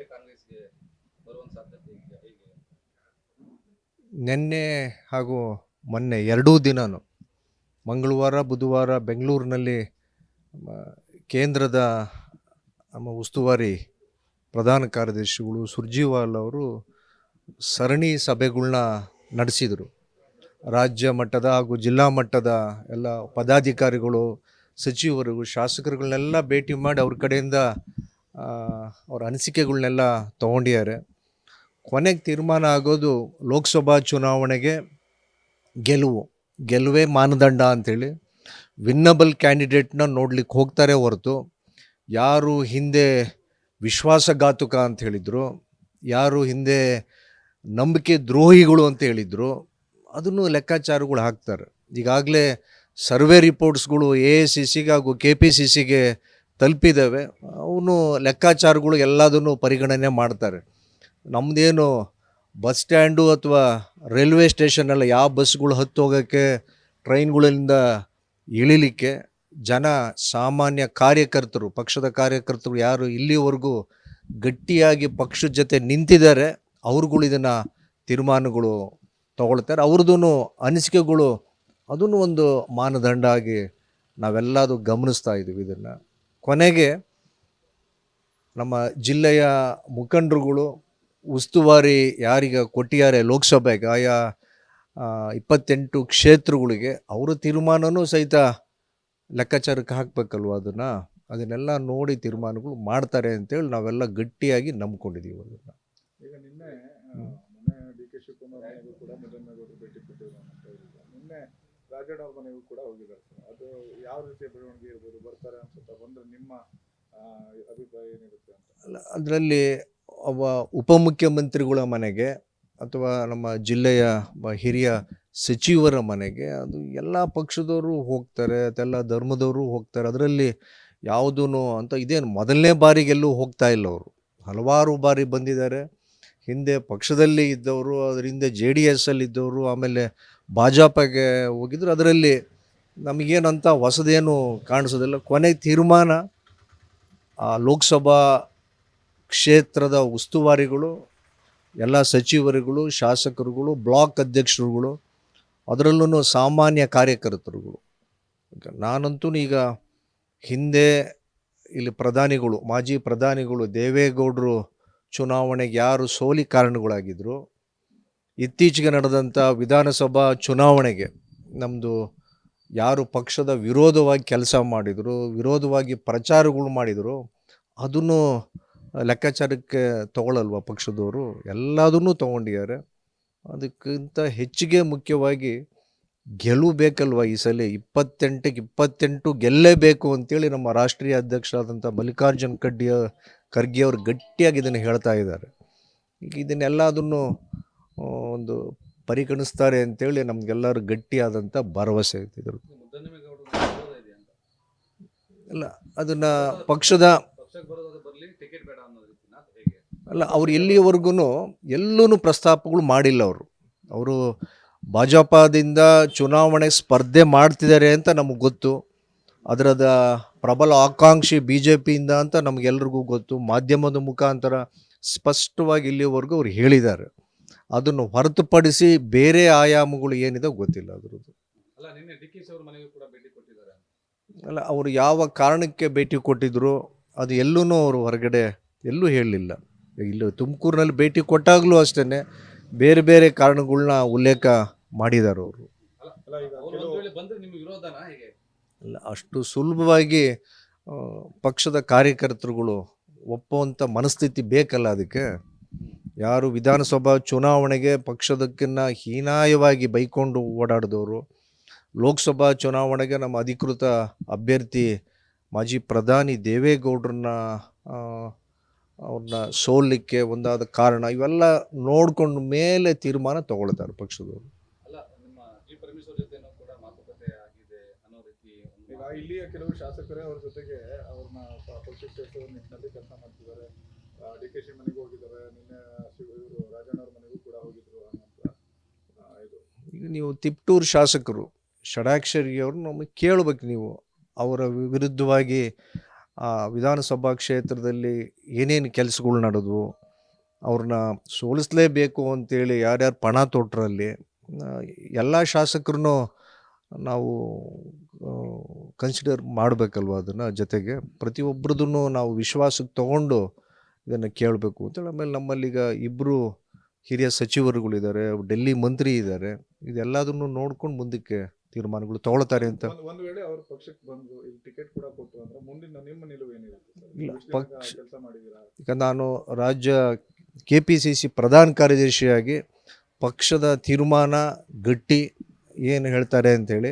ಮತ್ತೆ ಕಾಂಗ್ರೆಸ್ಗೆ ಬರುವಂತ ಸಾಧ್ಯತೆ ಹೇಗೆ? ನಿನ್ನೆ ಹಾಗೂ ಮೊನ್ನೆ ಎರಡೂ ದಿನನೂ ಮಂಗಳವಾರ, ಬುಧವಾರ ಬೆಂಗಳೂರಿನಲ್ಲಿ ಕೇಂದ್ರದ ನಮ್ಮ ಉಸ್ತುವಾರಿ ಪ್ರಧಾನ ಕಾರ್ಯದರ್ಶಿಗಳು ಸುರ್ಜಿವಾಲ್ ಅವರು ಸರಣಿ ಸಭೆಗಳನ್ನ ನಡೆಸಿದರು. ರಾಜ್ಯ ಮಟ್ಟದ ಹಾಗೂ ಜಿಲ್ಲಾ ಮಟ್ಟದ ಎಲ್ಲ ಪದಾಧಿಕಾರಿಗಳು ಸಚಿವರು ಶಾಸಕರುಗಳನ್ನೆಲ್ಲ ಭೇಟಿ ಮಾಡಿ ಅವ್ರ ಕಡೆಯಿಂದ ಅವ್ರ ಅನಿಸಿಕೆಗಳನ್ನೆಲ್ಲ ತೊಗೊಂಡಿದ್ದಾರೆ. ಕೊನೆಗೆ ತೀರ್ಮಾನ ಆಗೋದು ಲೋಕಸಭಾ ಚುನಾವಣೆಗೆ ಗೆಲುವು, ಗೆಲುವೇ ಮಾನದಂಡ ಅಂಥೇಳಿ ವಿನ್ನಬಲ್ ಕ್ಯಾಂಡಿಡೇಟ್ನ ನೋಡ್ಲಿಕ್ಕೆ ಹೋಗ್ತಾರೆ ಹೊರತು ಯಾರು ಹಿಂದೆ ವಿಶ್ವಾಸಘಾತುಕ ಅಂತ ಹೇಳಿದರು, ಯಾರು ಹಿಂದೆ ನಂಬಿಕೆ ದ್ರೋಹಿಗಳು ಅಂತ ಹೇಳಿದರು, ಅದನ್ನು ಲೆಕ್ಕಾಚಾರಗಳು ಹಾಕ್ತಾರೆ. ಈಗಾಗಲೇ ಸರ್ವೆ ರಿಪೋರ್ಟ್ಸ್ಗಳು ಎ ಎ ಸಿ ಸಿಗೆ ಹಾಗೂ ಕೆ ಪಿ ಸಿ ಸಿಗೆ ತಲುಪಿದ್ದಾವೆ. ಅವನು ಲೆಕ್ಕಾಚಾರಗಳು ಎಲ್ಲದನ್ನು ಪರಿಗಣನೆ ಮಾಡ್ತಾರೆ. ನಮ್ಮದೇನು ಬಸ್ ಸ್ಟ್ಯಾಂಡು ಅಥವಾ ರೈಲ್ವೆ ಸ್ಟೇಷನ್ ಎಲ್ಲ ಯಾವ ಬಸ್ಗಳು ಹತ್ತು ಹೋಗೋಕ್ಕೆ, ಟ್ರೈನ್ಗಳಿಂದ ಇಳಿಲಿಕ್ಕೆ ಜನ ಸಾಮಾನ್ಯ ಕಾರ್ಯಕರ್ತರು, ಪಕ್ಷದ ಕಾರ್ಯಕರ್ತರು ಯಾರು ಇಲ್ಲಿವರೆಗೂ ಗಟ್ಟಿಯಾಗಿ ಪಕ್ಷದ ಜೊತೆ ನಿಂತಿದ್ದಾರೆ, ಅವ್ರುಗಳು ಇದನ್ನು ತೀರ್ಮಾನಗಳು ತಗೊಳ್ತಾರೆ. ಅವ್ರದ್ದು ಅನಿಸಿಕೆಗಳು ಅದನ್ನು ಒಂದು ಮಾನದಂಡ ಆಗಿ ನಾವೆಲ್ಲದು ಗಮನಿಸ್ತಾ ಇದ್ದೀವಿ ಇದನ್ನು. ಕೊನೆಗೆ ನಮ್ಮ ಜಿಲ್ಲೆಯ ಮುಖಂಡರುಗಳು ಉಸ್ತುವಾರಿ ಯಾರೀಗ ಕೊಟ್ಟಿದ್ದಾರೆ ಲೋಕಸಭೆಗೆ ಆಯಾ ಇಪ್ಪತ್ತೆಂಟು ಕ್ಷೇತ್ರಗಳಿಗೆ ಅವರ ತೀರ್ಮಾನವೂ ಸಹಿತ ಲೆಕ್ಕಾಚಾರಕ್ಕೆ ಹಾಕಬೇಕಲ್ವ ಅದನ್ನು? ಅದನ್ನೆಲ್ಲ ನೋಡಿ ತೀರ್ಮಾನಗಳು ಮಾಡ್ತಾರೆ ಅಂತೇಳಿ ನಾವೆಲ್ಲ ಗಟ್ಟಿಯಾಗಿ ನಂಬ್ಕೊಂಡಿದ್ದೀವಿ ಅದನ್ನು ಈಗ ನಿನ್ನೆ ಡಿ ಕೆ ಶಿವಕುಮಾರ್ ಕೂಡ ಭೇಟಿ ಕೊಟ್ಟಿದ್ದಾರೆ ರಾಜಣ್ಣ ಅವ್ರ ಮನೆಗೂ ಕೂಡ ಹೋಗಿದ್ದಾರೆ ಸರ್. ಅದು ಯಾವ ರೀತಿಯ ಬೆಳವಣಿಗೆ ಇರ್ಬೋದು, ಬರ್ತಾರೆ ಅನ್ಸುತ್ತಾ ಬಂದ್ರೆ ನಿಮ್ಮ ಅಭಿಪ್ರಾಯ ಏನಿರುತ್ತೆ ಅಂತ? ಅಲ್ಲ, ಅದರಲ್ಲಿ ಒಬ್ಬ ಉಪಮುಖ್ಯಮಂತ್ರಿಗಳ ಮನೆಗೆ ಅಥವಾ ನಮ್ಮ ಜಿಲ್ಲೆಯ ಹಿರಿಯ ಸಚಿವರ ಮನೆಗೆ ಅದು ಎಲ್ಲ ಪಕ್ಷದವರು ಹೋಗ್ತಾರೆ, ಅದೆಲ್ಲ ಧರ್ಮದವರು ಹೋಗ್ತಾರೆ. ಅದರಲ್ಲಿ ಯಾವುದೂ ಅಂತ ಇದೇನು ಮೊದಲನೇ ಬಾರಿಗೆಲ್ಲೂ ಹೋಗ್ತಾ ಇಲ್ಲ ಅವರು. ಹಲವಾರು ಬಾರಿ ಬಂದಿದ್ದಾರೆ. ಹಿಂದೆ ಪಕ್ಷದಲ್ಲಿ ಇದ್ದವರು, ಅದರಿಂದ ಜೆ ಡಿ ಎಸ್ಸಲ್ಲಿ ಇದ್ದವರು, ಆಮೇಲೆ ಭಾಜಪಗೆ ಹೋಗಿದ್ರು, ಅದರಲ್ಲಿ ನಮಗೇನಂತ ಹೊಸದೇನು ಕಾಣಿಸೋದಿಲ್ಲ. ಕೊನೆ ತೀರ್ಮಾನ, ಆ ಲೋಕಸಭಾ ಕ್ಷೇತ್ರದ ಉಸ್ತುವಾರಿಗಳು, ಎಲ್ಲ ಸಚಿವರುಗಳು, ಶಾಸಕರುಗಳು, ಬ್ಲಾಕ್ ಅಧ್ಯಕ್ಷರುಗಳು ಅದರಲ್ಲೂ ಸಾಮಾನ್ಯ ಕಾರ್ಯಕರ್ತರುಗಳು. ನಾನಂತೂ ಈಗ ಹಿಂದೆ ಇಲ್ಲಿ ಪ್ರಧಾನಿಗಳು, ಮಾಜಿ ಪ್ರಧಾನಿಗಳು ದೇವೇಗೌಡರು ಚುನಾವಣೆಗೆ ಯಾರು ಸೋಲಿ ಕಾರಣಗಳಾಗಿದ್ದರು ಇತ್ತೀಚೆಗೆ ನಡೆದಂಥ ವಿಧಾನಸಭಾ ಚುನಾವಣೆಗೆ ನಮ್ಮದು ಯಾರು ಪಕ್ಷದ ವಿರೋಧವಾಗಿ ಕೆಲಸ ಮಾಡಿದರು, ವಿರೋಧವಾಗಿ ಪ್ರಚಾರಗಳು ಮಾಡಿದರು, ಅದನ್ನು ಲೆಕ್ಕಾಚಾರಕ್ಕೆ ತಗೊಳ್ಳಲ್ವ ಪಕ್ಷದವರು? ಎಲ್ಲದನ್ನೂ ತೊಗೊಂಡಿದ್ದಾರೆ. ಅದಕ್ಕಿಂತ ಹೆಚ್ಚಿಗೆ ಮುಖ್ಯವಾಗಿ ಗೆಲುವು ಬೇಕಲ್ವ ಈ ಸಲ? ಇಪ್ಪತ್ತೆಂಟಕ್ಕೆ ಇಪ್ಪತ್ತೆಂಟು ಗೆಲ್ಲೇಬೇಕು ಅಂತೇಳಿ ನಮ್ಮ ರಾಷ್ಟ್ರೀಯ ಅಧ್ಯಕ್ಷರಾದಂಥ ಮಲ್ಲಿಕಾರ್ಜುನ್ ಖಡ್ಗೆ ಖರ್ಗೆ ಅವರು ಗಟ್ಟಿಯಾಗಿ ಇದನ್ನು ಹೇಳ್ತಾ ಇದ್ದಾರೆ. ಈಗ ಇದನ್ನೆಲ್ಲದನ್ನು ಒಂದು ಪರಿಗಣಿಸ್ತಾರೆ ಅಂತೇಳಿ ನಮಗೆಲ್ಲರೂ ಗಟ್ಟಿಯಾದಂಥ ಭರವಸೆ ಐತೆ ಇದ್ರ ಇಲ್ಲ ಅದನ್ನು ಪಕ್ಷದ ಅಲ್ಲ, ಅವ್ರು ಎಲ್ಲಿಯವರೆಗೂ ಎಲ್ಲೂ ಪ್ರಸ್ತಾಪಗಳು ಮಾಡಿಲ್ಲ ಅವರು. ಅವರು ಭಾಜಪದಿಂದ ಚುನಾವಣೆ ಸ್ಪರ್ಧೆ ಮಾಡ್ತಿದ್ದಾರೆ ಅಂತ ನಮಗೆ ಗೊತ್ತು. ಅದರದ ಪ್ರಬಲ ಆಕಾಂಕ್ಷಿ ಬಿ ಜೆ ಪಿಯಿಂದ ಅಂತ ನಮಗೆಲ್ರಿಗೂ ಗೊತ್ತು. ಮಾಧ್ಯಮದ ಮುಖಾಂತರ ಸ್ಪಷ್ಟವಾಗಿ ಇಲ್ಲಿವರೆಗೂ ಅವ್ರು ಹೇಳಿದ್ದಾರೆ. ಅದನ್ನು ಹೊರತುಪಡಿಸಿ ಬೇರೆ ಆಯಾಮಗಳು ಏನಿದೆ ಗೊತ್ತಿಲ್ಲ ಅದರದ್ದು. ಅಲ್ಲ ಅವರು ಯಾವ ಕಾರಣಕ್ಕೆ ಭೇಟಿ ಕೊಟ್ಟಿದ್ರು ಅದು ಎಲ್ಲೂ ಅವರು ಹೊರಗಡೆ ಎಲ್ಲೂ ಹೇಳಲಿಲ್ಲ. ಇಲ್ಲಿ ತುಮಕೂರಿನಲ್ಲಿ ಭೇಟಿ ಕೊಟ್ಟಾಗಲೂ ಅಷ್ಟೇ ಬೇರೆ ಬೇರೆ ಕಾರಣಗಳನ್ನ ಉಲ್ಲೇಖ ಮಾಡಿದ್ದಾರೆ ಅವರು. ಅಲ್ಲ ಅಷ್ಟು ಸುಲಭವಾಗಿ ಪಕ್ಷದ ಕಾರ್ಯಕರ್ತರುಗಳು ಒಪ್ಪುವಂಥ ಮನಸ್ಥಿತಿ ಬೇಕಲ್ಲ ಅದಕ್ಕೆ? ಯಾರು ವಿಧಾನಸಭಾ ಚುನಾವಣೆಗೆ ಪಕ್ಷದಕ್ಕಿನ್ನ ಹೀನಾಯವಾಗಿ ಬೈಕೊಂಡು ಓಡಾಡಿದವರು ಲೋಕಸಭಾ ಚುನಾವಣೆಗೆ ನಮ್ಮ ಅಧಿಕೃತ ಅಭ್ಯರ್ಥಿ ಮಾಜಿ ಪ್ರಧಾನಿ ದೇವೇಗೌಡರನ್ನ ಅವ್ರನ್ನ ಸೋಲಿಕ್ಕೆ ಒಂದಾದ ಕಾರಣ ಇವೆಲ್ಲ ನೋಡ್ಕೊಂಡು ಮೇಲೆ ತೀರ್ಮಾನ ತಗೊಳ್ತಾರೆ ಪಕ್ಷದವರು. ಅಲ್ಲ ನಿಮ್ಮ ಜಿ ಜೊತೆನೂ ಕೂಡ ಮಾತುಕತೆ ಆಗಿದೆ ಅನ್ನೋ ರೀತಿ ಈಗ ಇಲ್ಲಿಯ ಕೆಲವು ಶಾಸಕರೇ ಅವ್ರ ಜೊತೆಗೆ ಅವ್ರನ್ನ ಪಕ್ಷಕ್ಕೆ ಸೇರಿಸುವ ನಿಟ್ಟಿನಲ್ಲಿ ಕೆಲಸ ಮಾಡ್ತಿದ್ದಾರೆ. ಡಿ ಕೆ ಶಿ ಮನೆಗೂ ಹೋಗಿದ್ದಾರೆ. ನಿನ್ನೆ ಇವರು ಮನೆಗೂ ಕೂಡ ಹೋಗಿದ್ರು ಈಗ ನೀವು ತಿಪ್ಟೂರು ಶಾಸಕರು, ಷಡಾಕ್ಷರಿ ನಮಗೆ ಕೇಳಬೇಕು ನೀವು. ಅವರ ವಿರುದ್ಧವಾಗಿ ವಿಧಾನಸಭಾ ಕ್ಷೇತ್ರದಲ್ಲಿ ಏನೇನು ಕೆಲಸಗಳು ನಡೆದ್ವು, ಅವ್ರನ್ನ ಸೋಲಿಸಲೇಬೇಕು ಅಂತೇಳಿ ಯಾರ್ಯಾರು ಪಣ ತೊಟ್ರಲ್ಲಿ ಎಲ್ಲ ಶಾಸಕರನ್ನು ನಾವು ಕನ್ಸಿಡರ್ ಮಾಡಬೇಕಲ್ವ ಅದನ್ನು ಜೊತೆಗೆ? ಪ್ರತಿಯೊಬ್ಬರದನ್ನು ನಾವು ವಿಶ್ವಾಸಕ್ಕೆ ತಗೊಂಡು ಇದನ್ನು ಕೇಳಬೇಕು ಅಂತೇಳಿ ಆಮೇಲೆ ನಮ್ಮಲ್ಲೀಗ ಇಬ್ಬರು ಹಿರಿಯ ಸಚಿವರುಗಳಿದ್ದಾರೆ ಡೆಲ್ಲಿ ಮಂತ್ರಿ ಇದ್ದಾರೆ. ಇದೆಲ್ಲದನ್ನು ನೋಡ್ಕೊಂಡು ಮುಂದಕ್ಕೆ ತೀರ್ಮಾನಗಳು ತಗೊಳ್ತಾರೆ ಅಂತ. ಒಂದು ವೇಳೆ ಅವರು ಪಕ್ಷಕ್ಕೆ ಬಂದು ಟಿಕೆಟ್ ಕೂಡ ಕೊಟ್ಟರು ಅಂದ್ರೆ ಮುಂದಿನ ನಿಮ್ಮ ನಿಲುವು ಇಲ್ಲ, ಪಕ್ಷ- ಈಗ ನಾನು ರಾಜ್ಯ ಕೆ ಪಿ ಸಿ ಸಿ ಪ್ರಧಾನ ಕಾರ್ಯದರ್ಶಿಯಾಗಿ ಪಕ್ಷದ ತೀರ್ಮಾನ ಗಟ್ಟಿ ಏನು ಹೇಳ್ತಾರೆ ಅಂಥೇಳಿ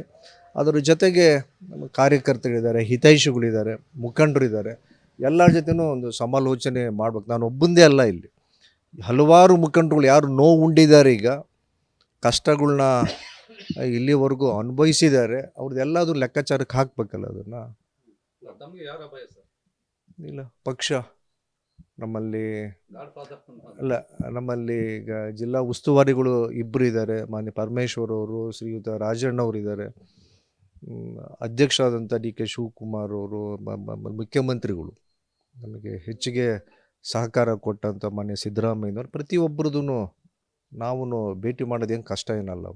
ಅದರ ಜೊತೆಗೆ ನಮ್ಮ ಕಾರ್ಯಕರ್ತರಿದ್ದಾರೆ ಹಿತೈಷಿಗಳಿದ್ದಾರೆ ಮುಖಂಡರಿದ್ದಾರೆ. ಎಲ್ಲರ ಜೊತೆನೂ ಒಂದು ಸಮಾಲೋಚನೆ ಮಾಡ್ಬೇಕು. ನಾನು ಒಬ್ಬಂದೇ ಅಲ್ಲ ಇಲ್ಲಿ. ಹಲವಾರು ಮುಖಂಡರುಗಳು ಯಾರು ನೋವು ಉಂಡಿದ್ದಾರೆ ಈಗ ಕಷ್ಟಗಳನ್ನ ಇಲ್ಲಿವರೆಗೂ ಅನುಭವಿಸಿದ್ದಾರೆ. ಅವ್ರದ್ದೆಲ್ಲದೂ ಲೆಕ್ಕಾಚಾರಕ್ಕೆ ಹಾಕ್ಬೇಕಲ್ಲ ಅದನ್ನು? ಇಲ್ಲ ಪಕ್ಷ. ನಮ್ಮಲ್ಲಿ ಅಲ್ಲ ನಮ್ಮಲ್ಲಿ ಈಗ ಜಿಲ್ಲಾ ಉಸ್ತುವಾರಿಗಳು ಇಬ್ಬರು ಇದ್ದಾರೆ. ಮಾನ್ಯ ಪರಮೇಶ್ವರ್ ಅವರು ಶ್ರೀಯುತ ರಾಜಣ್ಣ ಅವರು ಇದ್ದಾರೆ. ಅಧ್ಯಕ್ಷರಾದಂಥ ಡಿ ಕೆ ಶಿವಕುಮಾರ್ ಅವರು ಮುಖ್ಯಮಂತ್ರಿಗಳು. ನಮಗೆ ಹೆಚ್ಚಿಗೆ ಸಹಕಾರ ಕೊಟ್ಟಂಥ ಮಾನ್ಯ ಸಿದ್ದರಾಮಯ್ಯನವ್ರು ಪ್ರತಿಯೊಬ್ಬರದೂ ನಾವು ಭೇಟಿ ಮಾಡೋದೇನು ಕಷ್ಟ ಏನಲ್ಲ.